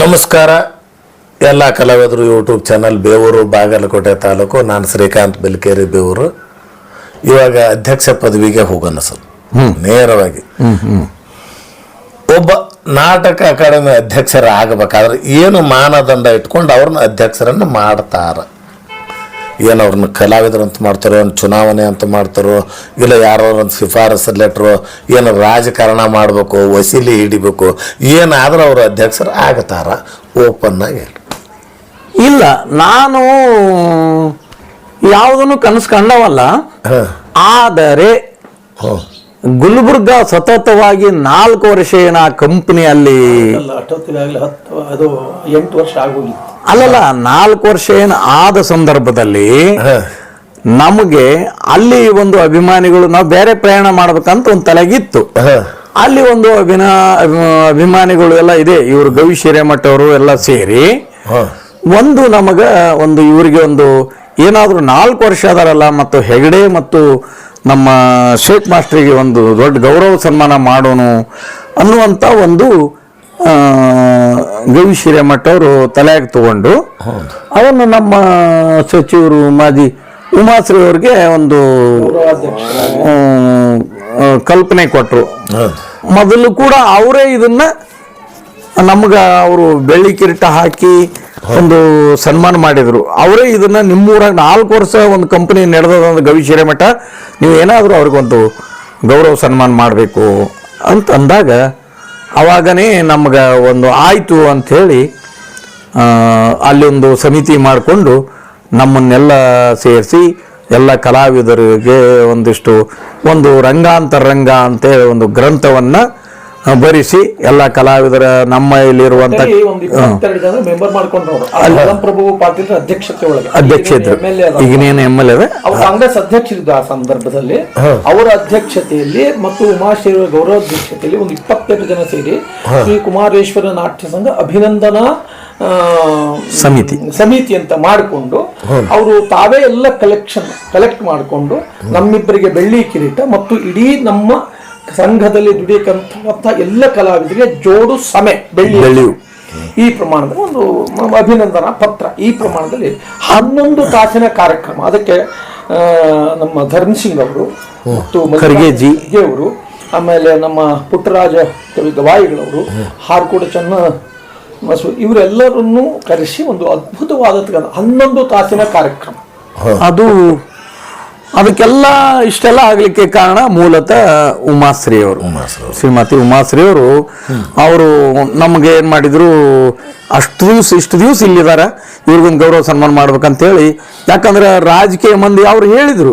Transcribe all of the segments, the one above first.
ನಮಸ್ಕಾರ. ಎಲ್ಲ ಕಲಾವಿದರು ಯೂಟ್ಯೂಬ್ ಚಾನಲ್ ಬೇವೂರು ಬಾಗಲಕೋಟೆ ತಾಲೂಕು. ನಾನು ಶ್ರೀಕಾಂತ್ ಬೆಲ್ಕೇರಿ ಬೇವೂರು. ಇವಾಗ ಅಧ್ಯಕ್ಷ ಪದವಿಗೆ ಹೋಗೋಣ ಸರ್ ನೇರವಾಗಿ. ಒಬ್ಬ ನಾಟಕ ಅಕಾಡೆಮಿ ಅಧ್ಯಕ್ಷರ ಆಗಬೇಕಾದ್ರೆ ಏನು ಮಾನದಂಡ ಇಟ್ಕೊಂಡು ಅವ್ರನ್ನ ಅಧ್ಯಕ್ಷರನ್ನು ಮಾಡ್ತಾರ. ಏನು ಅವ್ರನ್ನ ಕಲಾವಿದರಂತ ಅಂತ ಮಾಡ್ತಾರೋ ಏನು ಚುನಾವಣೆ ಅಂತ ಮಾಡ್ತಾರೋ ಇಲ್ಲ ಯಾರೋ ಒಂದು ಶಿಫಾರಸು ಲೆಟ್ರು ಏನು ರಾಜಕಾರಣ ಮಾಡಬೇಕು ವಸೀಲಿ ಹಿಡಿಬೇಕು ಏನಾದರೂ ಅವರು ಅಧ್ಯಕ್ಷರು ಆಗತಾರ ಓಪನ್ ಆಗಿ ಹೇಳಿ ಇಲ್ಲ ನಾನು ಯಾವುದನ್ನು ಕನಸು ಕಂಡವಲ್ಲ ಹಾಂ. ಆದರೆ ಹ್ಞೂ ಗುಲ್ಬರ್ಗ ಸತತವಾಗಿ ನಾಲ್ಕು ವರ್ಷ ಏನ ಕಂಪನಿಯಲ್ಲಿ ಅದು ಎಂಟು ವರ್ಷ ಆಗೋಗಿತ್ತು. ಅಲ್ಲಲ್ಲ ನಾಲ್ಕು ವರ್ಷ ಏನು ಆದ ಸಂದರ್ಭದಲ್ಲಿ ಹಾಂ. ನಮಗೆ ಅಲ್ಲಿ ಒಂದು ಅಭಿಮಾನಿಗಳು ನಾವು ಬೇರೆ ಪ್ರಯಾಣ ಮಾಡ್ಬೇಕಂತ ಒಂದು ತಲೆಗಿತ್ತು. ಹಾಂ. ಅಲ್ಲಿ ಒಂದು ಅಭಿನಾ ಅಭಿ- ಅಭಿಮಾನಿಗಳು ಎಲ್ಲ ಇದೆ ಇವರು ಗವಿ ಹಿರೇಮಠ ಅವರು ಎಲ್ಲ ಸೇರಿ. ಒಂದು ನಮಗ ಒಂದು ಇವರಿಗೆ ಒಂದು ಏನಾದರೂ ನಾಲ್ಕು ವರ್ಷ ಅದಾರಲ್ಲ ಮತ್ತು ಹೆಗಡೆ ಮತ್ತು ನಮ್ಮ ಶೇಖ್ ಮಾಸ್ಟ್ರಿಗೆ ಒಂದು ದೊಡ್ಡ ಗೌರವ ಸನ್ಮಾನ ಮಾಡೋಣ ಅನ್ನುವಂಥ ಒಂದು ಗವಿ ಹಿರೇಮಠ ಅವರು ತಲೆಯಾಗಿ ತಗೊಂಡು ಅವನ್ನು ನಮ್ಮ ಸಚಿವರು ಮಾಜಿ ಉಮಾಶ್ರೀ ಅವ್ರಿಗೆ ಒಂದು ಕಲ್ಪನೆ ಕೊಟ್ಟರು ಮೊದಲು ಕೂಡ ಅವರೇ ಇದನ್ನ ನಮ್ಗೆ ಅವರು ಬೆಳ್ಳಿ ಕಿರೀಟ ಹಾಕಿ ಒಂದು ಸನ್ಮಾನ ಮಾಡಿದ್ರು. ಅವರೇ ಇದನ್ನ ನಿಮ್ಮೂರಾಗ ನಾಲ್ಕು ವರ್ಷ ಒಂದು ಕಂಪನಿ ನಡೆದ ಗವಿ ಮಠ ನೀವು ಏನಾದರೂ ಅವ್ರಿಗೊಂದು ಗೌರವ ಸನ್ಮಾನ ಮಾಡಬೇಕು ಅಂತ ಅಂದಾಗ, ಅವಾಗನೇ ನಮ್ಗೆ ಒಂದು ಆಯಿತು ಅಂಥೇಳಿ ಅಲ್ಲಿ ಒಂದು ಸಮಿತಿ ಮಾಡಿಕೊಂಡು ನಮ್ಮನ್ನೆಲ್ಲ ಸೇರಿಸಿ ಎಲ್ಲ ಕಲಾವಿದರಿಗೆ ಒಂದಿಷ್ಟು ಒಂದು ರಂಗಾಂತರಂಗ ಅಂತೇಳಿ ಒಂದು ಗ್ರಂಥವನ್ನ ಆ, ಬರೆಸಿ ಎಲ್ಲ ಕಲಾವಿದರ ನಮ್ಮ ಇಲ್ಲಿರುವಂತ ಪ್ರಭು ಪಾಟೀಲ್ ಅಧ್ಯಕ್ಷತೆ ಒಳಗೆ. ಅಧ್ಯಕ್ಷ ಇದ್ರು ಈಗಿನೇನು ಎಂ ಎಲ್ ಎ ಕಾಂಗ್ರೆಸ್ ಅಧ್ಯಕ್ಷರಿದ್ದ ಆ ಸಂದರ್ಭದಲ್ಲಿ. ಅವರ ಅಧ್ಯಕ್ಷತೆಯಲ್ಲಿ ಮತ್ತು ಉಮಾಶ್ರೀ ಗೌರವ ಅಧ್ಯಕ್ಷತೆಯಲ್ಲಿ ಒಂದು ಇಪ್ಪತ್ತೆರಡು ಜನ ಸೇರಿ ಶ್ರೀ ಕುಮಾರೇಶ್ವರ ನಾಟ್ಯ ಸಂಘ ಅಭಿನಂದನಾ ಸಮಿತಿ. ಸಮಿತಿ ಅಂತ ಮಾಡಿಕೊಂಡು ಅವರು ತಾವೇ ಎಲ್ಲ ಕಲೆಕ್ಷನ್ ಕಲೆಕ್ಟ್ ಮಾಡಿಕೊಂಡು ನಮ್ಮಿಬ್ಬರಿಗೆ ಬೆಳ್ಳಿ ಕಿರೀಟ ಮತ್ತು ಇಡೀ ನಮ್ಮ ಸಂಘದಲ್ಲಿ ದುಡಿಯಕ್ಕಂತ ಎಲ್ಲ ಕಲಾವಿದರಿಗೆ ಜೋಡು ಸಮೆ ಬೆಳ್ಳಿ. ಬೆಳ್ಳಿಯು. ಈ ಪ್ರಮಾಣದಲ್ಲಿ ಒಂದು ಅಭಿನಂದನಾ ಪತ್ರ. ಈ ಪ್ರಮಾಣದಲ್ಲಿ ಹನ್ನೊಂದು ತಾಸಿನ ಕಾರ್ಯಕ್ರಮ. ಅದಕ್ಕೆ ಆ, ನಮ್ಮ ಧರ್ಮ್ ಸಿಂಗ್ ಅವರು ಮತ್ತು ಖರ್ಗೆಜಿ. ಅವರು ಆಮೇಲೆ ನಮ್ಮ ಪುಟ್ಟರಾಜ ಕವಿ ಗವಾಯಿಗಳವರು ಹಾರ್ಕೋಡ ಚೆನ್ನ ಮಸು ಇವರೆಲ್ಲರನ್ನೂ ಕರೆಸಿ ಒಂದು ಅದ್ಭುತವಾದ ಹನ್ನೊಂದು ತಾಸಿನ ಕಾರ್ಯಕ್ರಮ. ಅದು ಅದಕ್ಕೆಲ್ಲ ಇಷ್ಟೆಲ್ಲ ಆಗ್ಲಿಕ್ಕೆ ಕಾರಣ ಮೂಲತಃ ಉಮಾಶ್ರೀ ಅವರು ಶ್ರೀಮತಿ ಉಮಾಶ್ರೀ ಅವರು ಅವರು ನಮ್ಗೆ ಏನ್ ಮಾಡಿದ್ರು ಅಷ್ಟು ದಿವ್ಸ ಇಷ್ಟು ದಿವ್ಸ ಇಲ್ಲಿದಾರ ಇವ್ರಿಗೊಂದು ಗೌರವ ಸನ್ಮಾನ ಮಾಡ್ಬೇಕಂತೇಳಿ. ಯಾಕಂದ್ರೆ ರಾಜಕೀಯ ಮಂದಿ ಅವ್ರು ಹೇಳಿದ್ರು.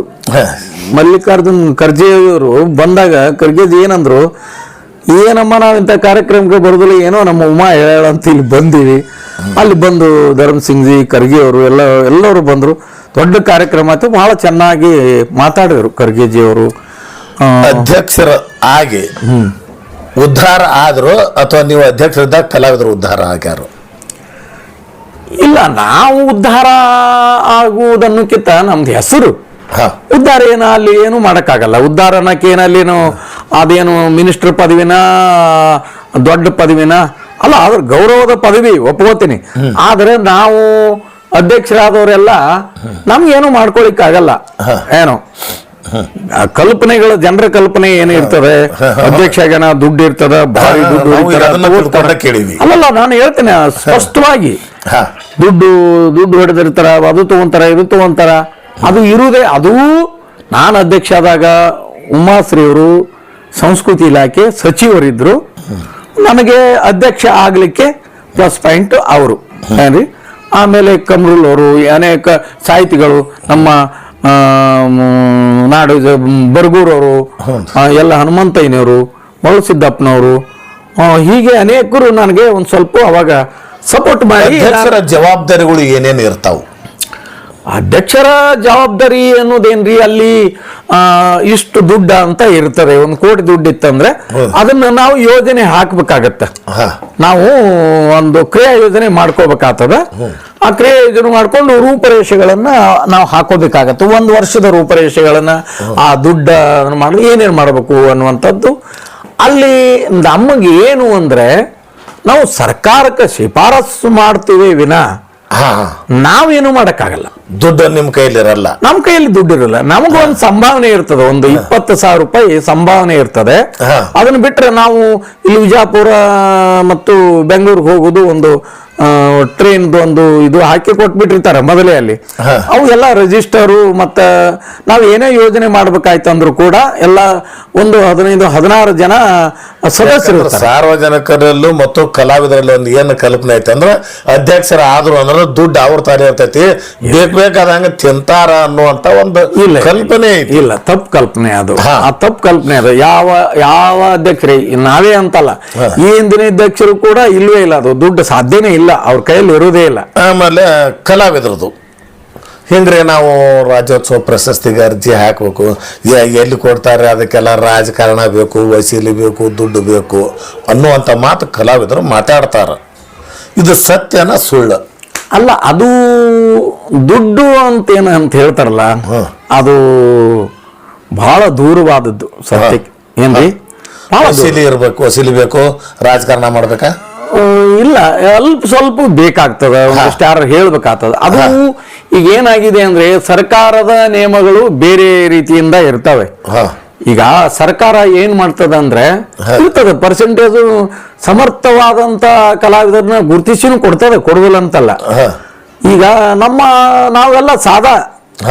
ಮಲ್ಲಿಕಾರ್ಜುನ್ ಖರ್ಗೆ ಅವರು ಬಂದಾಗ ಖರ್ಗೆಜಿ ಏನಂದ್ರು ಏನಮ್ಮ ನಾವು ಇಂಥ ಕಾರ್ಯಕ್ರಮಕ್ಕೆ ಬರೋದಿಲ್ಲ ಏನೋ ನಮ್ಮ ಉಮಾ ಹೇಳ ಅಂತ ಇಲ್ಲಿ ಬಂದೀವಿ. ಅಲ್ಲಿ ಬಂದು ಧರ್ಮ್ ಸಿಂಗ್ ಜಿ ಖರ್ಗೆ ಅವರು ಎಲ್ಲ ಎಲ್ಲರೂ ಬಂದರು. ದೊಡ್ಡ ಕಾರ್ಯಕ್ರಮ ಆಯ್ತು ಬಹಳ ಚೆನ್ನಾಗಿ ಮಾತಾಡಿದ್ರು ಖರ್ಗೆಜಿ ಅವರು ಅಧ್ಯಕ್ಷರ ಆಗಿ ಉದ್ಧಾರ ಆದರು ಅಥವಾ ನೀವು ಅಧ್ಯಕ್ಷರಿದ್ದಾಗ ಕಲಾವಿದರು ಉದ್ಧಾರ ಆಗ್ಯಾರು? ಇಲ್ಲ ನಾವು ಉದ್ಧಾರ ಆಗುವುದನ್ನಕ್ಕಿಂತ ನಮ್ದು ಹೆಸರು. ಉದ್ಧಾರ ಏನ ಅಲ್ಲಿ ಏನು ಮಾಡೋಕ್ಕಾಗಲ್ಲ. ಉದ್ಧಾರ ಏನಲ್ಲೇನು ಅದೇನು ಮಿನಿಸ್ಟರ್ ಪದವಿನ ದೊಡ್ಡ ಪದವಿನ? ಅಲ್ಲ ಅದ್ರ ಗೌರವದ ಪದವಿ ಒಪ್ಕೋತೀನಿ. ಆದರೆ ನಾವು ಅಧ್ಯಕ್ಷರಾದವರೆಲ್ಲ ನಮ್ಗೇನು ಮಾಡ್ಕೊಳಿಕ್ಕಾಗಲ್ಲ. ಏನು? ಕಲ್ಪನೆಗಳು ಜನರ ಕಲ್ಪನೆ ಏನು ಇರ್ತದೆ? ದುಡ್ಡು ಇರ್ತದ ಭಾರಿ ದುಡ್ಡು ಕೇಳೀವಿ. ಅಲ್ಲಲ್ಲ ನಾನು ಹೇಳ್ತೇನೆ ಸ್ಪಷ್ಟವಾಗಿ. ದುಡ್ಡು ದುಡ್ಡು ಹೊಡೆದಿರ್ತಾರ ಅದು ತಗೊಂತಾರ ಇದು ತಗೊಂತಾರ ಅದು ಇರುವುದೇ ಅದು ನಾನು ಅಧ್ಯಕ್ಷ ಆದಾಗ ಉಮಾಶ್ರೀ ಅವರು ಸಂಸ್ಕೃತಿ ಇಲಾಖೆ ಸಚಿವರಿದ್ರು. ನನಗೆ ಅಧ್ಯಕ್ಷ ಆಗಲಿಕ್ಕೆ ಪ್ಲಸ್ ಪಾಯಿಂಟ್ ಅವರು. ಏನ್ರಿ? ಆಮೇಲೆ ಕಮ್ರುಲ್ ಅವರು ಅನೇಕ ಸಾಹಿತಿಗಳು ನಮ್ಮ ನಾಡು ಬರ್ಗೂರವರು ಎಲ್ಲ ಹನುಮಂತಯ್ಯನವರು ಮರಳು ಸಿದ್ದಪ್ಪನವರು ಹೀಗೆ ಅನೇಕರು ನನಗೆ ಒಂದು ಸ್ವಲ್ಪ ಅವಾಗ ಸಪೋರ್ಟ್ ಮಾಡಿ ಜವಾಬ್ದಾರಿಗಳು ಏನೇನು ಇರ್ತಾವು? ಅಧ್ಯಕ್ಷರ ಜವಾಬ್ದಾರಿ ಅನ್ನೋದೇನ್ರಿ? ಅಲ್ಲಿ ಇಷ್ಟು ದುಡ್ಡ ಅಂತ ಇರ್ತದೆ. ಒಂದು ಕೋಟಿ ದುಡ್ಡು ಇತ್ತಂದ್ರೆ ಅದನ್ನ ನಾವು ಯೋಜನೆ ಹಾಕ್ಬೇಕಾಗತ್ತೆ. ನಾವು ಒಂದು ಕ್ರಿಯಾ ಯೋಜನೆ ಮಾಡ್ಕೋಬೇಕಾಗ್ತದ. ಆ ಕ್ರಿಯಾ ಯೋಜನೆ ಮಾಡ್ಕೊಂಡು ರೂಪರೇಷೆಗಳನ್ನ ನಾವು ಹಾಕೋಬೇಕಾಗತ್ತೆ. ಒಂದು ವರ್ಷದ ರೂಪರೇಷೆಗಳನ್ನ ಆ ದುಡ್ಡ ಮಾಡಿ ಏನೇನು ಮಾಡಬೇಕು ಅನ್ನುವಂಥದ್ದು. ಅಲ್ಲಿ ನಮಗೆ ಏನು ಅಂದ್ರೆ ನಾವು ಸರ್ಕಾರಕ್ಕೆ ಶಿಫಾರಸು ಮಾಡ್ತೀವಿ ವಿನ. ನಾವೇನು ಮಾಡಕ್ಕಾಗಲ್ಲ. ದುಡ್ಡು ನಿಮ್ಮ ಕೈಲಿರಲ್ಲ. ನಮ್ಮ ಕೈಯಲ್ಲಿ ದುಡ್ಡು ಇರಲ್ಲ. ನಮಗೊಂದು ಸಂಭಾವನೆ ಇರ್ತದೆ. ಒಂದು ಇಪ್ಪತ್ತು ಸಾವಿರ ರೂಪಾಯಿ ಸಂಭಾವನೆ ಇರ್ತದೆ. ಅದನ್ನ ಬಿಟ್ರೆ ನಾವು ಇಲ್ಲಿ ವಿಜಯಪುರ ಮತ್ತು ಬೆಂಗಳೂರಿಗೆ ಹೋಗೋದು ಒಂದು ಟ್ರೈನ್ ಒಂದು ಇದು ಹಾಕಿ ಕೊಟ್ಬಿಟ್ಟಿರ್ತಾರೆ ಮೊದಲೇ ಅಲ್ಲಿ. ಅವು ಎಲ್ಲ ರಿಜಿಸ್ಟರು ಮತ್ತ ನಾವು ಏನೇ ಯೋಜನೆ ಮಾಡ್ಬೇಕಾಯ್ತು ಅಂದ್ರೂ ಕೂಡ ಎಲ್ಲ ಒಂದು ಹದಿನೈದು ಹದಿನಾರು ಜನ ಸದಸ್ಯರು ಸಾರ್ವಜನಿಕರಲ್ಲೂ ಮತ್ತು ಕಲಾವಿದರಲ್ಲಿ ಒಂದು ಏನು ಕಲ್ಪನೆ ಐತೆ ಅಂದ್ರೆ ಅಧ್ಯಕ್ಷರ ಆದ್ರು ಅಂದ್ರೆ ದುಡ್ಡು ಅವ್ರ ತಾನೇ ಇರ್ತೈತಿ. ಬೇಕ್ ಬೇಕಾದಂಗ ತಿಂತಾರ ಅನ್ನುವಂತ ಒಂದು ಇಲ್ಲ. ಕಲ್ಪನೆ ಐತಿ. ಇಲ್ಲ ತಪ್ಪು ಕಲ್ಪನೆ ಅದು. ಆ ತಪ್ಪು ಕಲ್ಪನೆ ಅದು. ಯಾವ ಯಾವ ಅಧ್ಯಕ್ಷರಿ ನಾವೇ ಅಂತಲ್ಲ. ಈ ಹಿಂದಿನ ಅಧ್ಯಕ್ಷರು ಕೂಡ ಇಲ್ವೇ ಇಲ್ಲ ಅದು. ದುಡ್ಡು ಸಾಧ್ಯನೇ ಇಲ್ಲ. ಅವ್ರ ಕೈಯಲ್ಲಿ ಇರುವುದೇ ಇಲ್ಲ. ಆಮೇಲೆ ಕಲಾವಿದ್ರದ್ದು ಹಿಂಗ್ರಿ ನಾವು ರಾಜ್ಯೋತ್ಸವ ಪ್ರಶಸ್ತಿಗೆ ಅರ್ಜಿ ಹಾಕಬೇಕು. ಎಲ್ಲಿ ಕೊಡ್ತಾರೆ ಅದಕ್ಕೆಲ್ಲ ರಾಜಕಾರಣ ಬೇಕು ವಸೀಲಿ ಬೇಕು ದುಡ್ಡು ಬೇಕು ಅನ್ನುವಂಥ ಮಾತು ಕಲಾವಿದರು ಮಾತಾಡ್ತಾರೆ. ಇದು ಸತ್ಯನ ಸುಳ್ಳು. ಅಲ್ಲ ಅದು ದುಡ್ಡು ಅಂತ ಏನು ಅಂತ ಹೇಳ್ತಾರಲ್ಲ. ಅದು ಬಹಳ ದೂರವಾದದ್ದು ಸತ್ಯಕ್ಕೆ ಏನ್ರಿ. ವಸೀಲಿ ಇರಬೇಕು ವಸೀಲಿ ಬೇಕು ರಾಜಕಾರಣ ಮಾಡ್ಬೇಕಾ? ಇಲ್ಲ ಅಲ್ಪ ಸ್ವಲ್ಪ ಬೇಕಾಗ್ತದ ಒಂದಷ್ಟು ಯಾರು ಹೇಳ್ಬೇಕಾಗ್ತದ. ಅದು ಈಗ ಏನಾಗಿದೆ ಅಂದ್ರೆ ಸರ್ಕಾರದ ನಿಯಮಗಳು ಬೇರೆ ರೀತಿಯಿಂದ ಇರ್ತವೆ. ಈಗ ಸರ್ಕಾರ ಏನ್ ಮಾಡ್ತದ ಅಂದ್ರೆ ಇರ್ತದೆ ಪರ್ಸೆಂಟೇಜ್ ಸಮರ್ಥವಾದಂತ ಕಲಾವಿದರನ್ನ ಗುರುತಿಸಿನೂ ಕೊಡ್ತದೆ ಕೊಡುವಲ್ಲ ಅಂತಲ್ಲ. ಈಗ ನಮ್ಮ ನಾವೆಲ್ಲ ಸಾದಾ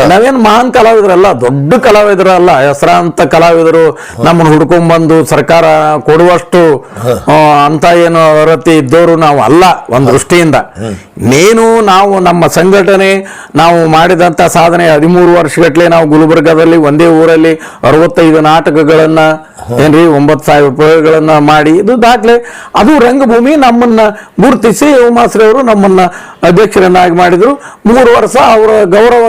ನಾವೇನ್ ಮಹಾನ್ ಕಲಾವಿದರಲ್ಲ ದೊಡ್ಡ ಕಲಾವಿದರಲ್ಲ ಹೆಸರಾಂತ ಕಲಾವಿದರು ನಮ್ಮನ್ನ ಹುಡ್ಕೊಂಡ್ ಬಂದು ಸರ್ಕಾರ ಕೊಡುವಷ್ಟು ಅಂತ ಏನು ಅರ್ಹತೆ ಇದ್ದವರು ನಾವು ಅಲ್ಲ ಒಂದ್ ದೃಷ್ಟಿಯಿಂದ. ಮೇನು ನಾವು ನಮ್ಮ ಸಂಘಟನೆ ನಾವು ಮಾಡಿದಂತ ಸಾಧನೆ ಹದಿಮೂರು ವರ್ಷಗಟ್ಟಲೆ ನಾವು ಗುಲ್ಬರ್ಗಾದಲ್ಲಿ ಒಂದೇ ಊರಲ್ಲಿ ಅರವತ್ತೈದು ನಾಟಕಗಳನ್ನ ಏನ್ರಿ? ಒಂಬತ್ತು ಸಾವಿರ ರೂಪಾಯಿಗಳನ್ನ ಮಾಡಿ ಇದು ದಾಖಲೆ. ಅದು ರಂಗಭೂಮಿ ನಮ್ಮನ್ನ ಗುರುತಿಸಿ ಅವರು ನಮ್ಮನ್ನ ಅಧ್ಯಕ್ಷರನ್ನಾಗಿ ಮಾಡಿದ್ರು. ಮೂರು ವರ್ಷ ಅವರ ಗೌರವ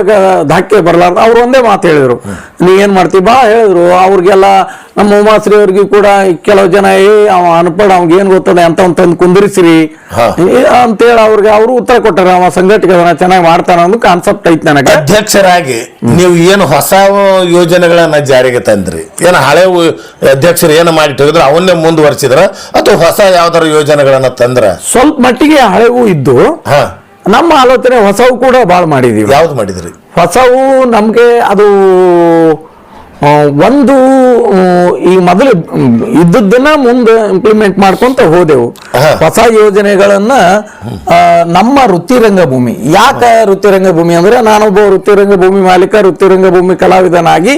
ಧಾಕ್ಕೆ ಬರಲಾರ್ದು. ಅವ್ರು ಒಂದೇ ಮಾತು ಹೇಳಿದ್ರು. ನೀ ಏನು ಮಾಡ್ತೀವಿ ಬಾ ಹೇಳಿದ್ರು. ಅವ್ರಿಗೆಲ್ಲ ನಮ್ಮ ಉಮಾಶ್ರೀ ಅವ್ರಿಗೆ ಕೂಡ ಕೆಲವು ಜನ ಏ ಅವ ಅನ್ಪಡ ಅವ್ಗೆ ಏನು ಗೊತ್ತದೆ ಅಂತ ತಂದು ಕುಂದಿರಿಸಿರಿ. ಅಂತೇಳಿ ಅವ್ರಿಗೆ ಅವರು ಉತ್ತರ ಕೊಟ್ಟಾರ. ಅವ ಸಂಘಟಕ ಚೆನ್ನಾಗಿ ಮಾಡ್ತಾನ ಅನ್ನೋ ಕಾನ್ಸೆಪ್ಟ್ ಐತಿ ನನಗೆ. ಅಧ್ಯಕ್ಷರಾಗಿ ನೀವು ಏನು ಹೊಸ ಯೋಜನೆಗಳನ್ನ ಜಾರಿಗೆ ತಂದ್ರಿ? ಏನು ಹಳೆ ಅಧ್ಯಕ್ಷರು ಏನು ಮಾಡಿ ತೆಗೆದ್ರು? ಅವನ್ನೇ ಮುಂದುವರಿಸಿದ್ರ? ಅಥವಾ ಹೊಸ ಯಾವ್ದಾರ ಯೋಜನೆಗಳನ್ನ ತಂದ್ರ? ಸ್ವಲ್ಪ ಮಟ್ಟಿಗೆ ಹಳೆವು ಇದ್ದು ಹಾ. ನಮ್ಮ ಆಲೋಚನೆ ಹೊಸವು ಕೂಡ ಭಾಳ ಮಾಡಿದೀವಿ. ಯಾವ್ದು ಮಾಡಿದ್ರಿ? ಹೊಸವು ನಮಗೆ ಅದು ಒಂದು ಈ ಮೊದಲು ಇದ್ದದ್ದನ್ನ ಮುಂದೆ ಇಂಪ್ಲಿಮೆಂಟ್ ಮಾಡ್ಕೊಂತ ಹೋದೆವು. ಹೊಸ ಯೋಜನೆಗಳನ್ನ ನಮ್ಮ ವೃತ್ತಿ ರಂಗಭೂಮಿ ಯಾಕೆ ವೃತ್ತಿ ರಂಗಭೂಮಿ ಅಂದ್ರೆ ನಾನೊಬ್ಬ ವೃತ್ತಿ ರಂಗಭೂಮಿ ಮಾಲೀಕ ವೃತ್ತಿ ರಂಗಭೂಮಿ ಕಲಾವಿದನಾಗಿ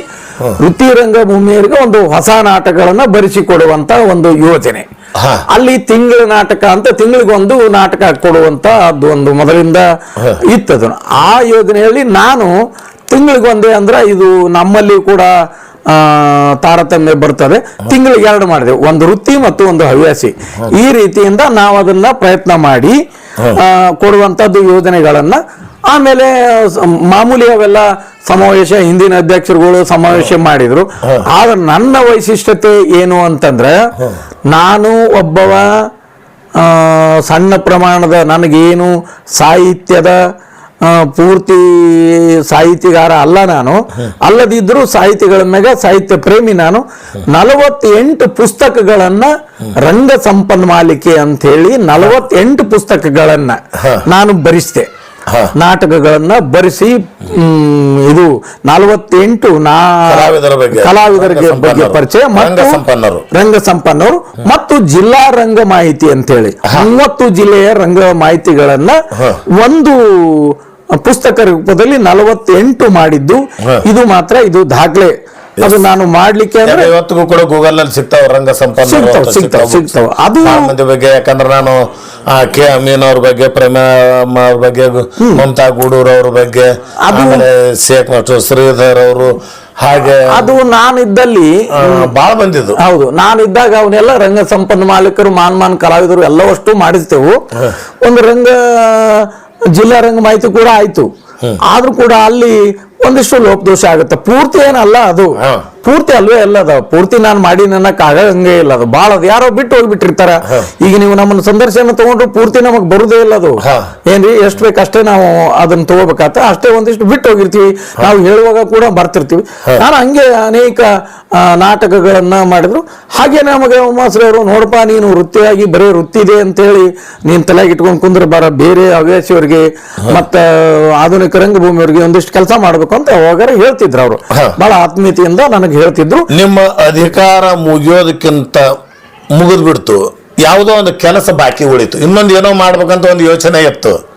ವೃತ್ತಿ ರಂಗಭೂಮಿಯವರಿಗೆ ಒಂದು ಹೊಸ ನಾಟಕಗಳನ್ನ ಬರೆಸಿಕೊಡುವಂತ ಒಂದು ಯೋಜನೆ. ಅಲ್ಲಿ ತಿಂಗಳ ನಾಟಕ ಅಂತ ತಿಂಗಳಿಗೊಂದು ನಾಟಕ ಕೊಡುವಂತ ಅದು ಒಂದು ಮೊದಲಿಂದ ಇತ್ತದು. ಆ ಯೋಜನೆಯಲ್ಲಿ ನಾನು ತಿಂಗಳಿಗೊಂದೇ ಅಂದ್ರೆ ಇದು ನಮ್ಮಲ್ಲಿ ಕೂಡ ಆ, ತಾರತಮ್ಯ ಬರ್ತದೆ. ತಿಂಗಳಿಗೆ ಎರಡು ಮಾಡಿದೆ. ಒಂದು ವೃತ್ತಿ ಮತ್ತು ಒಂದು ಹವ್ಯಾಸಿ. ಈ ರೀತಿಯಿಂದ ನಾವು ಅದನ್ನ ಪ್ರಯತ್ನ ಮಾಡಿ ಕೊಡುವಂತದ್ದು ಯೋಜನೆಗಳನ್ನ ಆಮೇಲೆ ಮಾಮೂಲಿ ಅವೆಲ್ಲ ಸಮಾವೇಶ ಹಿಂದಿನ ಅಧ್ಯಕ್ಷರುಗಳು ಸಮಾವೇಶ ಮಾಡಿದ್ರು. ಆದ್ರೆ ನನ್ನ ವೈಶಿಷ್ಟ್ಯತೆ ಏನು ಅಂತಂದ್ರೆ ನಾನು ಒಬ್ಬವ ಸಣ್ಣ ಪ್ರಮಾಣದ ನನಗೇನು ಸಾಹಿತ್ಯದ ಪೂರ್ತಿ ಸಾಹಿತಿಗಾರ ಅಲ್ಲ ನಾನು. ಅಲ್ಲದಿದ್ರೂ ಸಾಹಿತಿಗಳ ಮ್ಯಾಗ ಸಾಹಿತ್ಯ ಪ್ರೇಮಿ ನಾನು. ನಲವತ್ತೆಂಟು ಪುಸ್ತಕಗಳನ್ನ ರಂಗ ಸಂಪನ್ಮಾಲಿಕೆ ಅಂತ ಹೇಳಿ ನಲವತ್ತೆಂಟು ಪುಸ್ತಕಗಳನ್ನ ನಾನು ಬರಿಸಿದೆ. ನಾಟಕಗಳನ್ನ ಬರೆಸಿ ಇದು ನಲವತ್ತೆಂಟು ನಾ. ಕಲಾವಿದರಿಗೆ ರಂಗ ಬಗ್ಗೆ. ಪರಿಚಯ. ರಂಗ ಮತ್ತು ಸಂಪನ್ನರು. ರಂಗ ಸಂಪನ್ನರು ಮತ್ತು ಜಿಲ್ಲಾ ರಂಗ ಮಾಹಿತಿ ಅಂತ ಹೇಳಿ ಮೂವತ್ತು ಜಿಲ್ಲೆಯ ರಂಗ ಮಾಹಿತಿಗಳನ್ನ ಒಂದು ಪುಸ್ತಕ ರೂಪದಲ್ಲಿ ನಲವತ್ತೆಂಟು ಮಾಡಿದ್ದು. ಇದು ಮಾತ್ರ ಇದು ದಾಖಲೆ. ಅದು ನಾನು ಮಾಡ್ಲಿಕ್ಕೆ ಅಂದ್ರೆ ಇವತ್ತಿಗೂ ಕೂಡ ಗೂಗಲ್ನಲ್ಲಿ ಸಿಗ್ತಾವ ರಂಗ ಸಂಪನ್ನ ಸಿಗ್ತಾವ ಸಿಗ್ತಾವ ಸಿಗ್ತಾವ್. ಅದು- ಮಂದಿ ಬಗ್ಗೆ ಯಾಕಂದ್ರೆ ನಾನು ಕೆ ಅಮೀನ್ ಅವ್ರ ಬಗ್ಗೆ ಪ್ರೇಮ ಅವ್ರ ಬಗ್ಗೆ ಮಮತಾ ಗೂಡೂರ್ ಅವ್ರ ಬಗ್ಗೆ ಆಮೇಲೆ ಶೇಖ್ ಮತ್ತು ಶ್ರೀಧರ್ ಅವರು ಹಾಗೆ ಅದು ನಾನಿದ್ದಲ್ಲಿ ಬಾಳ ಬಂದಿದ್ದು ಹೌದು ನಾನಿದ್ದಾಗ ಅವನ್ನೆಲ್ಲ ರಂಗ ಸಂಪನ್ನ ಮಾಲೀಕರು ಮಾನ್ ಮಾನ್ ಕಲಾವಿದರು ಎಲ್ಲವಷ್ಟು ಮಾಡಿಸ್ತೇವು. ಒಂದು ರಂಗ ಜಿಲ್ಲಾ ರಂಗ ಮಾಹಿತಿ ಕೂಡ ಆಯ್ತು. ಆದ್ರೂ ಕೂಡ ಅಲ್ಲಿ ಒಂದಿಷ್ಟು ಲೋಪದೋಷ ಆಗುತ್ತೆ ಪೂರ್ತಿ ಏನಲ್ಲ ಅದು. ಪೂರ್ತಿ ಅಲ್ವೇ ಅಲ್ಲ ಅದ ಪೂರ್ತಿ ನಾನು ಮಾಡಿ ಆಗಂಗೆ ಇಲ್ಲ ಅದು. ಭಾಳ ಅದು. ಯಾರೋ ಬಿಟ್ಟು ಹೋಗ್ಬಿಟ್ಟಿರ್ತಾರ. ಈಗ ನೀವು ನಮ್ಮನ್ನ ಸಂದರ್ಶನ ತಗೊಂಡ್ರು ಪೂರ್ತಿ ನಮಗ್ ಬರುದೇ ಇಲ್ಲ ಅದು. ಏನ್ರಿ? ಎಷ್ಟು ಬೇಕು ಅಷ್ಟೇ ನಾವು ಅದನ್ನ ತಗೋಬೇಕಾತ ಅಷ್ಟೇ ಒಂದಿಷ್ಟು ಬಿಟ್ಟು ಹೋಗಿರ್ತೀವಿ. ನಾವು ಹೇಳುವಾಗ ಕೂಡ ಬರ್ತಿರ್ತೀವಿ. ನಾನು ಹಂಗೆ ಅನೇಕ ನಾಟಕಗಳನ್ನ ಮಾಡಿದ್ರು. ಹಾಗೆ ನಮಗೆ ಅವರು ನೋಡಪ್ಪ ನೀನು ವೃತ್ತಿಯಾಗಿ ಬರೀ ವೃತ್ತಿ ಇದೆ ಅಂತ ಹೇಳಿ ನೀನ್ ತಲೆಗೆ ಇಟ್ಕೊಂಡು ಕುಂದ್ರ ಬಾರ ಬೇರೆ ಹವ್ಯಾಸಿಯವರಿಗೆ ಮತ್ತ ಆಧುನಿಕ ರಂಗಭೂಮಿಯವರಿಗೆ ಒಂದಿಷ್ಟು ಕೆಲಸ ಮಾಡ್ಬೇಕು ಅಂತ ಹೋಗಾರ ಹೇಳ್ತಿದ್ರು ಅವರು. ಬಹಳ ಆತ್ಮೀಯತೆಯಿಂದ ನನಗೆ ಹೇಳ್ತಿದ್ರು ನಿಮ್ಮ ಅಧಿಕಾರ ಮುಗಿಯೋದಕ್ಕಿಂತ ಮುಗಿದ್ಬಿಡ್ತು. ಯಾವುದೋ ಒಂದು ಕೆಲಸ ಬಾಕಿ ಉಳಿತು. ಇನ್ನೊಂದು ಏನೋ ಮಾಡ್ಬೇಕಂತ ಒಂದು ಯೋಚನೆ ಇತ್ತು.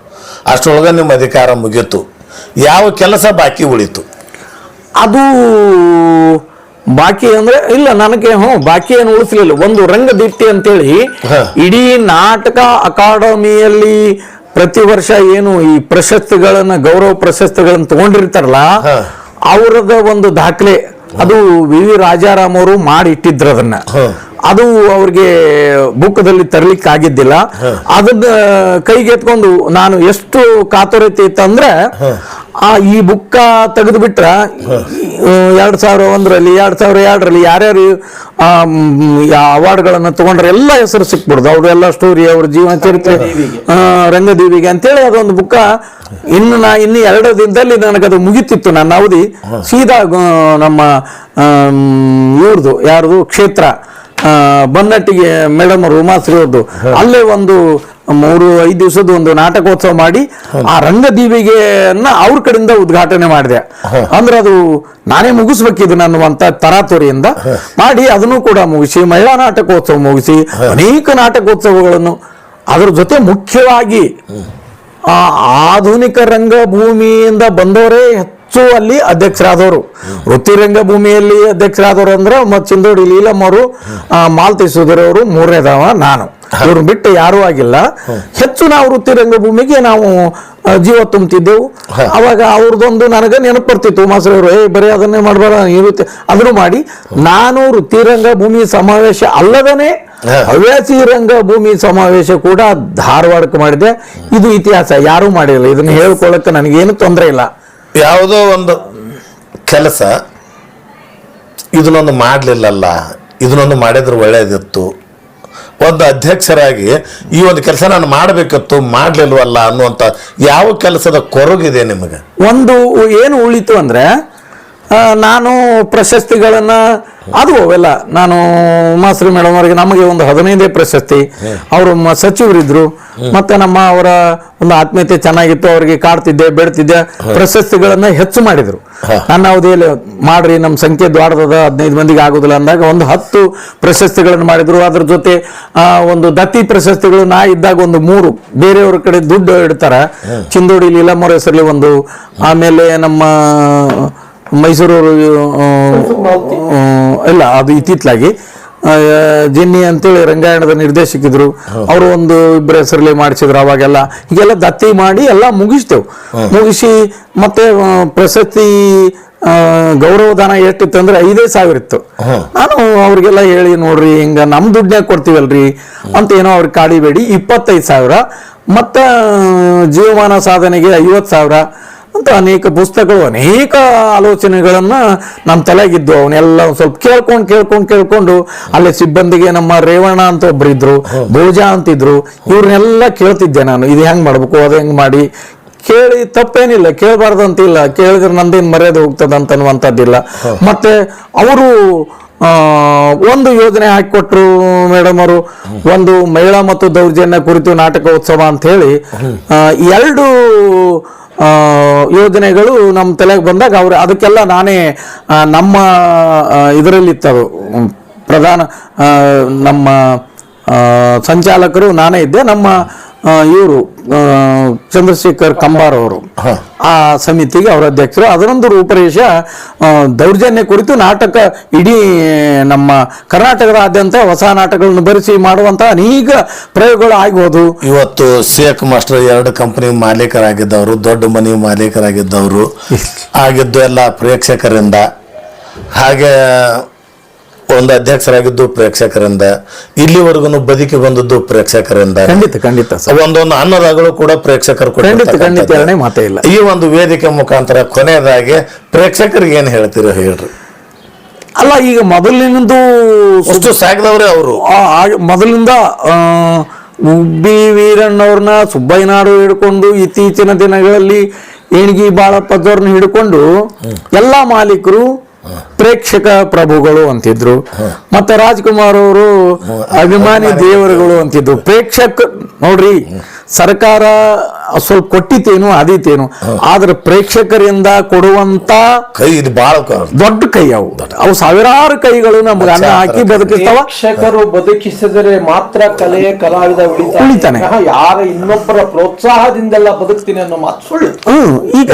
ಅಷ್ಟರೊಳಗೆ ನಿಮ್ಮ ಅಧಿಕಾರ ಮುಗಿಯಿತು. ಯಾವ ಕೆಲಸ ಬಾಕಿ ಉಳಿತು? ಅದು ಬಾಕಿ ಅಂದ್ರೆ ಇಲ್ಲ ನನಗೆ ಹ್ಞೂ ಬಾಕಿ ಏನು ಉಳಿಸಲಿಲ್ಲ. ಒಂದು ರಂಗದೀಪ್ತಿ ಅಂತೇಳಿ ಹ. ಇಡೀ ನಾಟಕ ಅಕಾಡೆಮಿಯಲ್ಲಿ ಪ್ರತಿ ವರ್ಷ ಏನು ಈ ಪ್ರಶಸ್ತಿಗಳನ್ನ ಗೌರವ ಪ್ರಶಸ್ತಿಗಳನ್ನ ತಗೊಂಡಿರ್ತಾರಲ್ಲ. ಅವರದ ಒಂದು ದಾಖಲೆ. ಅದು ವಿ ವಿ ರಾಜಾರಾಮ್ ಅವರು ಮಾಡಿ ಇಟ್ಟಿದ್ರು ಅದನ್ನ. ಅದು ಅವ್ರಿಗೆ ಬುಕ್ಕದಲ್ಲಿ ತರ್ಲಿಕ್ಕೆ ಆಗಿದ್ದಿಲ್ಲ ಅದನ್ನ ಕೈಗೆ ಎತ್ಕೊಂಡು ನಾನು ಎಷ್ಟು ಕಾತುರತೆ ಇತ್ತಂದ್ರೆ ಆ ಈ ಬುಕ್ಕ ತೆಗೆದು ಬಿಟ್ರ ಎರಡ್ ಸಾವಿರ ಒಂದರಲ್ಲಿ ಎರಡ್ ಸಾವಿರ ಎರಡರಲ್ಲಿ ಯಾರ್ಯಾರು ಅವಾರ್ಡ್ಗಳನ್ನ ತಗೊಂಡ್ರೆ ಎಲ್ಲ ಹೆಸರು ಸಿಕ್ಬಿಡ್ದು. ಅವ್ರೆಲ್ಲ ಸ್ಟೋರಿ ಅವ್ರ ಜೀವನ ಚರಿತ್ರೆ ರಂಗದೇವಿಗೆ. ಅಂತೇಳಿ ಅದೊಂದು ಬುಕ್ಕ ಇನ್ನು ನಾ ಇನ್ನು ಎರಡು ದಿನದಲ್ಲಿ ನನಗದು ಮುಗಿತಿತ್ತು ನನ್ನ ಅವಧಿ. ಸೀದಾ ನಮ್ಮ ಇವ್ರದು ಯಾರ್ದು ಕ್ಷೇತ್ರ. ಬನ್ನಟ್ಟಿಗೆ ಮೇಡಮ್ ಅವರು ಉಮಾಶ್ರೀ ಅವ್ರದ್ದು ಅಲ್ಲೇ ಒಂದು ಮೂರು ಐದು ದಿವಸದ ಒಂದು ನಾಟಕೋತ್ಸವ ಮಾಡಿ ಆ ರಂಗದೀವಿಗೆಯನ್ನ ಅವ್ರ ಕಡೆಯಿಂದ ಉದ್ಘಾಟನೆ ಮಾಡಿದೆ. ಅಂದ್ರೆ ಅದು ನಾನೇ ಮುಗಿಸ್ಬೇಕಿದ್ದು ಅನ್ನುವಂತ ತರಾತುರಿಯಿಂದ ಮಾಡಿ ಅದನ್ನು ಕೂಡ ಮುಗಿಸಿ ಮಹಿಳಾ ನಾಟಕೋತ್ಸವ ಮುಗಿಸಿ ಅನೇಕ ನಾಟಕೋತ್ಸವಗಳನ್ನು ಅದರ ಜೊತೆ ಮುಖ್ಯವಾಗಿ ಆ ಆಧುನಿಕ ರಂಗಭೂಮಿಯಿಂದ ಬಂದವರೇ ಹೆಚ್ಚು ಅಲ್ಲಿ ಅಧ್ಯಕ್ಷರಾದವರು. ವೃತ್ತಿ ರಂಗಭೂಮಿಯಲ್ಲಿ ಅಧ್ಯಕ್ಷರಾದವರು ಅಂದ್ರೆ ಮತ್ ಚಿಂದೋಡಿ ಲೀಲಮ್ಮ ಅವರು ಮಾಲ್ತಿ ಅವರು ಮೂರನೇದವ ನಾನು. ಇವ್ರನ್ನ ಬಿಟ್ಟು ಯಾರೂ ಆಗಿಲ್ಲ. ಹೆಚ್ಚು ನಾವು ವೃತ್ತಿ ರಂಗಭೂಮಿಗೆ ನಾವು ಜೀವ ತುಂಬುತ್ತಿದ್ದೆವು ಅವಾಗ ಅವ್ರದ್ದೊಂದು ನನಗೆ ನೆನಪು ಬರ್ತಿತ್ತು. ಮಾಸ್ರವರು ಏ ಬರೀ ಅದನ್ನೇ ಮಾಡಬಾರ ಇರುತ್ತೆ ಅದನ್ನು ಮಾಡಿ ನಾನು ವೃತ್ತಿ ರಂಗಭೂಮಿ ಸಮಾವೇಶ ಅಲ್ಲದನೇ ಹವ್ಯಾಸಿ ಹವ್ಯಾಸಿ ರಂಗಭೂಮಿ ಸಮಾವೇಶ ಕೂಡ ಧಾರವಾಡಕ್ಕೆ ಮಾಡಿದೆ ಇದು ಇತಿಹಾಸ ಯಾರೂ ಮಾಡಿಲ್ಲ. ಇದನ್ನ ಹೇಳ್ಕೊಳ್ಳೋಕೆ ನನಗೇನು ತೊಂದರೆ ಇಲ್ಲ. ಯಾವುದೋ ಒಂದು ಕೆಲಸ, ಇದನ್ನೊಂದು ಮಾಡಲಿಲ್ಲಲ್ಲ, ಇದನ್ನೊಂದು ಮಾಡಿದ್ರೆ ಒಳ್ಳೆಯದಿತ್ತು ಒಂದು ಅಧ್ಯಕ್ಷರಾಗಿ ಈ ಒಂದು ಕೆಲಸ ನಾನು ಮಾಡಬೇಕಿತ್ತು, ಮಾಡಲಿಲ್ವಲ್ಲ ಅನ್ನುವಂಥ ಯಾವ ಕೆಲಸದ ಕೊರಗಿದೆ ನಿಮಗೆ? ಒಂದು ಏನು ಉಳಿತು ಅಂದ್ರೆ ನಾನು ಪ್ರಶಸ್ತಿಗಳನ್ನ ಅದು ಅವೆಲ್ಲ. ನಾನು ಉಮಾಶ್ರೀ ಮೇಡಮ್ ಅವರಿಗೆ ನಮಗೆ ಒಂದು ಹದಿನೈದೇ ಪ್ರಶಸ್ತಿ. ಅವರು ಸಚಿವರಿದ್ದರು ಸಚಿವರಿದ್ರು. ಮತ್ತೆ ನಮ್ಮ ಅವರ ಒಂದು ಆತ್ಮೀಯತೆ ಚೆನ್ನಾಗಿತ್ತು ಅವರಿಗೆ ಕಾಡ್ತಿದ್ದೆ ಬೇಡ್ತಿದ್ದೆ ಪ್ರಶಸ್ತಿಗಳನ್ನ ಹೆಚ್ಚು ಮಾಡಿದ್ರು. ನನ್ನ ಅವಧಿಯಲ್ಲಿ ಮಾಡ್ರಿ ನಮ್ಮ ಸಂಖ್ಯೆ ದ್ವಾರದ ಹದಿನೈದು ಮಂದಿಗೆ ಆಗುದಿಲ್ಲ ಅಂದಾಗ ಒಂದು ಹತ್ತು ಪ್ರಶಸ್ತಿಗಳನ್ನು ಮಾಡಿದ್ರು. ಅದ್ರ ಜೊತೆ ಒಂದು ದತ್ತಿ ಪ್ರಶಸ್ತಿಗಳು ನಾ ಇದ್ದಾಗ ಒಂದು ಮೂರು. ಬೇರೆಯವ್ರ ಕಡೆ ದುಡ್ಡು ಇಡ್ತಾರ. ಚಿಂದೋಡಿ ಲೀಲಮ್ಮರ ಹೆಸರಲ್ಲಿ ಒಂದು. ಆಮೇಲೆ ನಮ್ಮ ಮೈಸೂರು ಇಲ್ಲ ಅದು ಇತ್ತಿತ್ತಲಾಗಿ ಆ, ಜಿನ್ನಿ ಅಂತೇಳಿ ರಂಗಾಯಣದ ನಿರ್ದೇಶಕಿದ್ರು. ಅವರು ಒಂದು ಇಬ್ಬರ ಹೆಸರಲ್ಲಿ ಮಾಡಿಸಿದ್ರು ಅವಾಗೆಲ್ಲ. ಹೀಗೆಲ್ಲ ದತ್ತಿ ಮಾಡಿ ಎಲ್ಲ ಮುಗಿಸ್ತೇವೆ. ಮುಗಿಸಿ ಮತ್ತೆ ಪ್ರಶಸ್ತಿ ಗೌರವದಾನ ಗೌರವಧನ ಎಷ್ಟಿತ್ತು ಅಂದ್ರೆ ಐದೇ ಸಾವಿರ ಇತ್ತು. ನಾನು ಅವ್ರಿಗೆಲ್ಲ ಹೇಳಿ ನೋಡ್ರಿ ಹಿಂಗ ನಮ್ ದುಡ್ಡನ್ಯಾಗ ಕೊಡ್ತೀವಲ್ರಿ ಅಂತ ಏನೋ ಅವ್ರಿಗೆ ಕಾಡಿಬೇಡಿ ಇಪ್ಪತ್ತೈದು ಸಾವಿರ. ಮತ್ತ ಜೀವಮಾನ ಸಾಧನೆಗೆ ಐವತ್ತು ಸಾವಿರ. ಅಂತ ಅನೇಕ ಪುಸ್ತಕಗಳು ಅನೇಕ ಆಲೋಚನೆಗಳನ್ನ ನಮ್ಮ ತಲೆಗಿದ್ದು. ಅವನ್ನೆಲ್ಲ ಒಂದ್ ಸ್ವಲ್ಪ ಕೇಳ್ಕೊಂಡು ಕೇಳ್ಕೊಂಡು ಕೇಳ್ಕೊಂಡು ಅಲ್ಲಿ ಸಿಬ್ಬಂದಿಗೆ ನಮ್ಮ ರೇವಣ್ಣ ಅಂತ ಒಬ್ರು ಇದ್ರು ಭೋಜ ಅಂತಿದ್ರು ಇವ್ರನ್ನೆಲ್ಲ ಕೇಳ್ತಿದ್ದೆ ನಾನು. ಇದು ಹೆಂಗ್ ಮಾಡ್ಬೇಕು ಅದು ಹೆಂಗ್ ಮಾಡಿ? ಕೇಳಿ ತಪ್ಪೇನಿಲ್ಲ ಕೇಳಬಾರ್ದು ಅಂತಿಲ್ಲ ಕೇಳಿದ್ರೆ ನಂದೇನು ಮರ್ಯಾದೆ ಹೋಗ್ತದೆ ಅಂತ ಅನ್ನುವಂಥದ್ದಿಲ್ಲ ಮತ್ತೆ ಅವರು ಒಂದು ಯೋಜನೆ ಹಾಕಿಕೊಟ್ರು ಮೇಡಮ್ ಅವರು. ಒಂದು ಮಹಿಳಾ ಮತ್ತು ದೌರ್ಜನ್ಯ ಕುರಿತು ನಾಟಕೋತ್ಸವ ಅಂತ ಹೇಳಿ ಎರಡು ಯೋಜನೆಗಳು ನಮ್ಮ ತಲೆಗೆ ಬಂದಾಗ ಅವ್ರು ಅದಕ್ಕೆಲ್ಲ ನಾನೇ ನಮ್ಮ ಇದರಲ್ಲಿ ಇತ್ತು ಉಮ್, ಪ್ರಧಾನ ನಮ್ಮ ಸಂಚಾಲಕರು ನಾನೇ ಇದ್ದೆ. ನಮ್ಮ ಇವರು ಚಂದ್ರಶೇಖರ್ ಕಂಬಾರ್ ಅವರು. ಆ ಸಮಿತಿಗೆ ಅವರ ಅಧ್ಯಕ್ಷರು. ಅದರೊಂದು ರೂಪರೇಷ ದೌರ್ಜನ್ಯ ಕುರಿತು ನಾಟಕ ಇಡೀ ನಮ್ಮ ಕರ್ನಾಟಕದಾದ್ಯಂತ ಹೊಸ ನಾಟಕಗಳನ್ನು ಬರೆಸಿ ಮಾಡುವಂತ ಅನೇಕ ಪ್ರಯೋಗಗಳು ಆಗ್ಬೋದು. ಇವತ್ತು ಶೇಖ್ ಮಾಸ್ಟರ್ ಎರಡು ಕಂಪನಿ ಮಾಲೀಕರಾಗಿದ್ದವರು ದೊಡ್ಡ ಮನೆ ಮಾಲೀಕರಾಗಿದ್ದವರು. ಆಗಿದ್ದು ಎಲ್ಲ ಪ್ರೇಕ್ಷಕರಿಂದ. ಹಾಗೆ ಒಂದು ಅಧ್ಯಕ್ಷರಾಗಿದ್ದು ಪ್ರೇಕ್ಷಕರಿಂದ ಇಲ್ಲಿವರೆಗೂ ಬದುಕಿ ಬಂದದ್ದು ಪ್ರೇಕ್ಷಕರಿಂದ. ಖಂಡಿತ ಖಂಡಿತ ಒಂದೊಂದು ಅನ್ನದಾಗಳು ಕೂಡ ಪ್ರೇಕ್ಷಕರು ಖಂಡಿತ ಇಲ್ಲ. ಈ ಒಂದು ವೇದಿಕೆ ಮುಖಾಂತರ ಕೊನೆಯದಾಗಿ ಪ್ರೇಕ್ಷಕರಿಗೆ ಏನು ಹೇಳ್ತೀರೋ ಹೇಳ್ರಿ. ಅಲ್ಲ ಈಗ ಮೊದಲಿನದು ಅಷ್ಟು ಸಾಕಿದವ್ರೆ ಅವರು. ಮೊದಲಿಂದ ಉಬ್ಬಿ ವೀರಣ್ಣವ್ರನ್ನ ಸುಬ್ಬಯ್ಯನಾಡು ಹಿಡ್ಕೊಂಡು ಇತ್ತೀಚಿನ ದಿನಗಳಲ್ಲಿ ಏಣಿಗಿ ಬಾಳಪ್ಪದವ್ರನ್ನ ಹಿಡ್ಕೊಂಡು ಎಲ್ಲಾ ಮಾಲೀಕರು ಪ್ರೇಕ್ಷಕ ಪ್ರಭುಗಳು ಅಂತಿದ್ರು. ಮತ್ತೆ ರಾಜ್ಕುಮಾರ್ ಅವರು ಅಭಿಮಾನಿ ದೇವರುಗಳು. ಅಂತಿದ್ರು. ಪ್ರೇಕ್ಷಕ ನೋಡ್ರಿ ಸರ್ಕಾರ ಸ್ವಲ್ಪ ಕೊಟ್ಟಿತೇನು ಆದೀತೇನು ಆದ್ರೆ ಪ್ರೇಕ್ಷಕರಿಂದ ಕೊಡುವಂತ ಕೈ ಇದು ಬಹಳ ದೊಡ್ಡ ಕೈ ಅವು. ಅವು ಸಾವಿರಾರು ಕೈಗಳು ನಮ್ಗೆ ಅನ್ನ ಹಾಕಿ ಬದುಕಿಸ್ತಾವ ಪ್ರೇಕ್ಷಕರು ಬದುಕಿಸಿದರೆ ಮಾತ್ರ ಕಲೆ ಕಲಾವಿದ ಉಳಿತಾನೆ. ಯಾರ ಇನ್ನೊಬ್ಬರ ಪ್ರೋತ್ಸಾಹದಿಂದೆಲ್ಲ ಬದುಕ್ತೀನಿ ಅನ್ನೋ ಮಾತು ಸುಳ್ಳು. ಹ್ಮ್ ಈಗ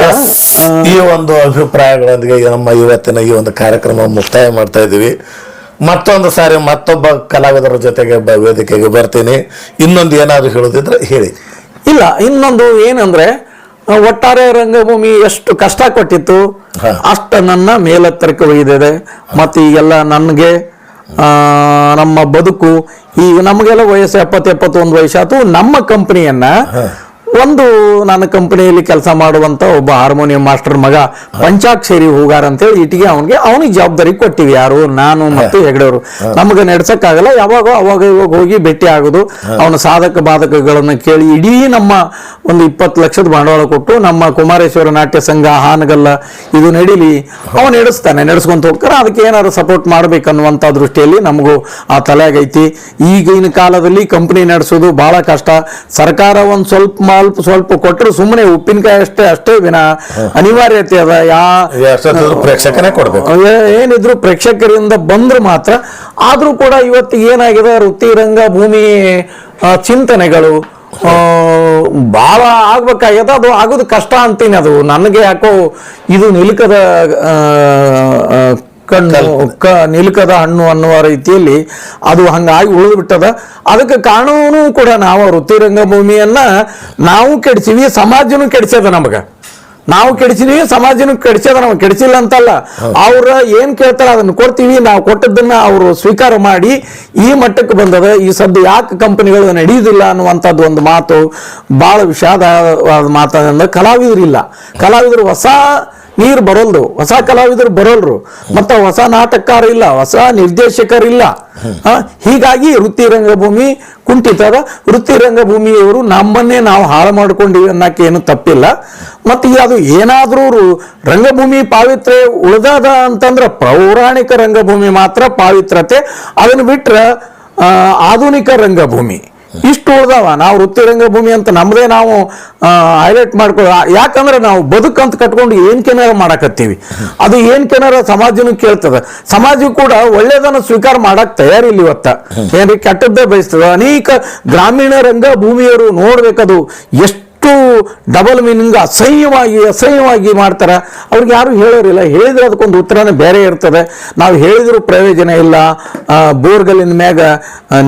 ಈ ಒಂದು ಅಭಿಪ್ರಾಯಗಳೊಂದಿಗೆ ನಮ್ಮ ಇವತ್ತಿನ ಈ ಒಂದು ಕಾರ್ಯಕ್ರಮ ಮುಕ್ತಾಯ ಮಾಡ್ತಾ ಇದ್ದೀವಿ. ಮತ್ತೊಂದು ಸಾರಿ ಮತ್ತೊಬ್ಬ ಕಲಾವಿದರ ಜೊತೆಗೆ ವೇದಿಕೆಗೆ ಬರ್ತೀನಿ. ಇನ್ನೊಂದು ಏನಾದರೂ ಹೇಳೋದಿದ್ರೆ ಹೇಳಿ. ಇಲ್ಲ ಇನ್ನೊಂದು ಏನಂದ್ರೆ ಒಟ್ಟಾರೆ ರಂಗಭೂಮಿ ಎಷ್ಟು ಕಷ್ಟ ಕೊಟ್ಟಿತ್ತು ಅಷ್ಟು ನನ್ನ ಮೇಲೆತ್ತರಕ್ಕೆ ಒಯ್ದಿದೆ. ಮತ್ತೆ ಈಗೆಲ್ಲ ನನಗೆ ನಮ್ಮ ಬದುಕು ಈಗ ನಮಗೆಲ್ಲ ವಯಸ್ಸು ಎಪ್ಪತ್ತು ಎಪ್ಪತ್ತೊಂದು ವಯಸ್ಸಾತು ನಮ್ಮ ಕಂಪನಿಯನ್ನ ಒಂದು ನನ್ನ ಕಂಪನಿಯಲ್ಲಿ ಕೆಲಸ ಮಾಡುವಂತ ಒಬ್ಬ ಹಾರ್ಮೋನಿಯಂ ಮಾಸ್ಟರ್ ಮಗ ಪಂಚಾಕ್ಷರಿ ಹೂಗಾರ ಅಂತೇಳಿ ಇಟ್ಟಿಗೆ ಅವನಿಗೆ ಅವನಿಗೆ ಜವಾಬ್ದಾರಿ ಕೊಟ್ಟಿವಿ ಯಾರು ನಾನು ಮತ್ತು ಹೆಗಡೆಯವರು. ನಮಗೆ ನಡ್ಸಕ್ಕಾಗಲ್ಲ ಯಾವಾಗ ಅವಾಗ ಇವಾಗ ಹೋಗಿ ಭೇಟಿ ಆಗುದು. ಅವನ ಸಾಧಕ ಬಾಧಕಗಳನ್ನ ಕೇಳಿ ಇಡೀ ನಮ್ಮ ಒಂದು ಇಪ್ಪತ್ತು ಲಕ್ಷದ ಬಂಡವಾಳ ಕೊಟ್ಟು ನಮ್ಮ ಕುಮಾರೇಶ್ವರ ನಾಟ್ಯ ಸಂಘ ಹಾನಗಲ್ಲ ಇದು ನಡೀಲಿ. ಅವನು ನಡೆಸ್ತಾನೆ ನಡೆಸ್ಕೊಂತ ಹೋಗ್ತಾರೆ ಅದಕ್ಕೆ ಏನಾದ್ರು ಸಪೋರ್ಟ್ ಮಾಡ್ಬೇಕನ್ನುವಂತ ದೃಷ್ಟಿಯಲ್ಲಿ ನಮಗೂ ಆ ತಲೆಯಾಗೈತಿ ಈಗಿನ ಕಾಲದಲ್ಲಿ ಕಂಪನಿ ನಡೆಸೋದು ಬಹಳ ಕಷ್ಟ. ಸರ್ಕಾರ ಒಂದು ಸ್ವಲ್ಪ ಸ್ವಲ್ಪ ಸ್ವಲ್ಪ ಕೊಟ್ಟರು ಸುಮ್ಮನೆ ಉಪ್ಪಿನಕಾಯಿ ಅಷ್ಟೇ ಅಷ್ಟೇ ವಿನ. ಅನಿವಾರ್ಯತೆ ಅದ ಯಾ ಪ್ರೇಕ್ಷಕನೇ ಕೊಡಬೇಕು. ಏನಿದ್ರು ಪ್ರೇಕ್ಷಕರಿಂದ ಬಂದ್ರು ಮಾತ್ರ. ಆದ್ರೂ ಕೂಡ ಇವತ್ತು ಏನಾಗಿದೆ ವೃತ್ತಿ ರಂಗ ಭೂಮಿ ಚಿಂತನೆಗಳು ಭಾಳ ಬಹಳ ಆಗ್ಬೇಕಾಗ್ಯದ ಅದು ಆಗೋದು ಕಷ್ಟ ಅಂತೀನಿ ಅದು. ನನಗೆ ಯಾಕೋ ಇದು ನಿಲುಕದ ಕಣ್ಣು ಕ ನಿಲ್ಕದ ಹಣ್ಣು ಅನ್ನುವ ರೀತಿಯಲ್ಲಿ ಅದು ಹಂಗಾಗಿ ಉಳಿದು ಬಿಟ್ಟದ ಅದಕ್ಕೆ ಕಾರಣವೂ ಕೂಡ ನಾವು ವೃತ್ತಿ ರಂಗಭೂಮಿಯನ್ನ ನಾವು ಕೆಡಿಸಿವಿ ಸಮಾಜನೂ ಕೆಡಿಸ್ಯದ ನಮಗ. ನಾವು ಕೆಡಿಸಿದೀವಿ ಸಮಾಜನೂ ಕೆಡಿಸ್ಯದ ನಮ್ಗೆ. ಕೆಡಿಸಿಲ್ಲ ಅಂತಲ್ಲ ಅವ್ರ ಏನ್ ಕೇಳ್ತಾರ ಅದನ್ನ ಕೊಡ್ತೀವಿ ನಾವು ಕೊಟ್ಟದ್ದನ್ನ ಅವರು ಸ್ವೀಕಾರ ಮಾಡಿ ಈ ಮಟ್ಟಕ್ಕೆ ಬಂದದ. ಈ ಸದ್ದು ಯಾಕೆ ಕಂಪನಿಗಳು ನಡೆಯುವುದಿಲ್ಲ ಅನ್ನುವಂಥದ್ದು ಒಂದು ಮಾತು ಬಹಳ ವಿಷಾದವಾದ ಮಾತಾದಿಂದ ಕಲಾವಿದರಿಲ್ಲ. ಕಲಾವಿದರು ಹೊಸ ನೀರು ಬರೋಲ್ದು. ಹೊಸ ಕಲಾವಿದರು ಬರೋಲ್ರು. ಮತ್ತ ಹೊಸ ನಾಟಕಕಾರ ಇಲ್ಲ, ಹೊಸ ನಿರ್ದೇಶಕರಿಲ್ಲ ಹೀಗಾಗಿ ವೃತ್ತಿ ರಂಗಭೂಮಿ ಕುಂಠಿತದ. ವೃತ್ತಿ ರಂಗಭೂಮಿಯವರು ನಮ್ಮನ್ನೇ ನಾವು ಹಾಳು ಮಾಡ್ಕೊಂಡಿವಿ ಅನ್ನಕ್ಕೆ ಏನು ತಪ್ಪಿಲ್ಲ. ಮತ್ತೆ ಅದು ಏನಾದ್ರೂ ರಂಗಭೂಮಿ ಪಾವಿತ್ರ್ಯ ಉಳಿದಾದ ಅಂತಂದ್ರೆ ಪೌರಾಣಿಕ ರಂಗಭೂಮಿ ಮಾತ್ರ ಪಾವಿತ್ರತೆ ಅದನ್ನ ಬಿಟ್ರೆ ಆಧುನಿಕ ರಂಗಭೂಮಿ. ಇಷ್ಟು ಉಳ್ದಾವ. ನಾವು ವೃತ್ತಿ ರಂಗಭೂಮಿ ಅಂತ ನಮ್ಮದೇ ನಾವು ಹೈಲೈಟ್ ಮಾಡ್ಕೊ ಯಾಕಂದ್ರೆ ನಾವು ಬದುಕಂತ ಕಟ್ಕೊಂಡು ಏನ್ ಕೆನಾರ ಮಾಡಕತ್ತೀವಿ. ಅದು ಏನ್ ಕೆನಾರ ಸಮಾಜನು ಕೇಳ್ತದ. ಸಮಾಜ ಕೂಡ ಒಳ್ಳೇದನ್ನ ಸ್ವೀಕಾರ ಮಾಡಕ್ ತಯಾರಿಲ್ಲ ಇವತ್ತ. ಏನ್ರಿ ಕೆಟ್ಟದ್ದೇ ಬಯಸ್ತದ? ಅನೇಕ ಗ್ರಾಮೀಣ ರಂಗಭೂಮಿಯರು ನೋಡ್ಬೇಕದು. ಎಷ್ಟು ಡಬಲ್ ಮೀನಿಂಗ್ ಅಸಹ್ಯವಾಗಿ ಅಸಹ್ಯವಾಗಿ ಮಾಡ್ತಾರೆ. ಅವ್ರಿಗೆ ಯಾರು ಹೇಳೋರಿಲ್ಲ. ಹೇಳಿದ್ರೆ ಅದಕ್ಕೊಂದು ಉತ್ತರನೇ ಬೇರೆ ಇರ್ತದೆ. ನಾವು ಹೇಳಿದ್ರು ಪ್ರಯೋಜನ ಇಲ್ಲ. ಬೋರ್ಗಲಿನ ಮ್ಯಾಗ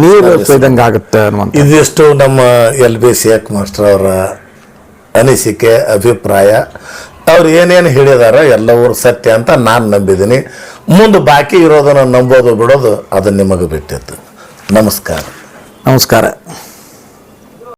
ನೀರು ಸೇದಂಗೆ ಆಗುತ್ತೆ ಅನ್ನುವಂಥ ಇದಿಷ್ಟು ನಮ್ಮ ಎಲ್ ಬಿ ಶೇಖ್ ಮಾಸ್ಟರ್ ಅವರ ಅನಿಸಿಕೆ ಅಭಿಪ್ರಾಯ. ಅವ್ರು ಏನೇನು ಹೇಳಿದಾರ ಎಲ್ಲವೂ ಸತ್ಯ ಅಂತ ನಾನು ನಂಬಿದ್ದೀನಿ. ಮುಂದೆ ಬಾಕಿ ಇರೋದನ್ನು ನಂಬೋದು ಬಿಡೋದು ಅದು ನಿಮಗೆ ಬಿಟ್ಟಿತ್ತು ನಮಸ್ಕಾರ. ನಮಸ್ಕಾರ.